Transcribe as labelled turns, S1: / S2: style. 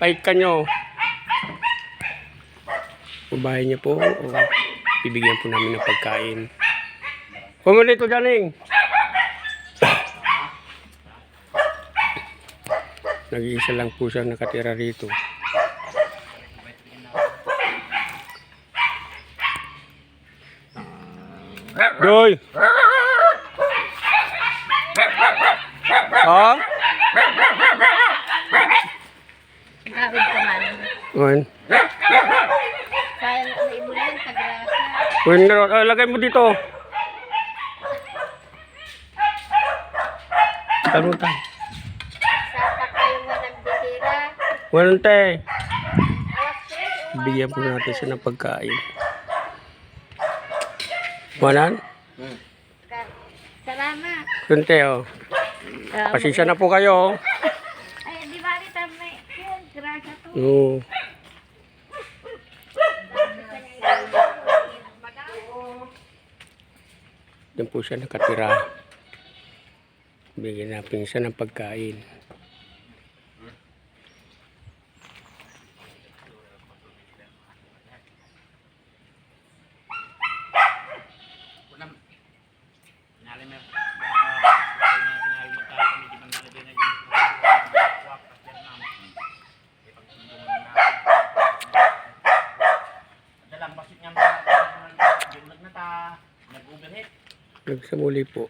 S1: Pahit ka nyo. Babae niya po. O, bibigyan po namin ng pagkain. Kung dito, Janing. Nag-iisa lang po siya nakatira rito. Doy! Ha? Wen.
S2: Kaya na ibulan sa grasa.
S1: Wen, uh, lagay mo dito. Ano tayo?
S2: Sapa kayo mo nagbitira. Tres, umaga.
S1: Bigyan po natin siya ng pagkain. Wanan?
S2: Ka- Salamat.
S1: Yun te, oh. Pasensya na po kayo. oh.
S2: Ay, di ba rin may grasa to.
S1: Oo. Diyan po siya nakatira. Bigyan natin siya ng pagkain.
S3: Dalang basit nga mga nag-overhead.
S1: Nagsamuli po.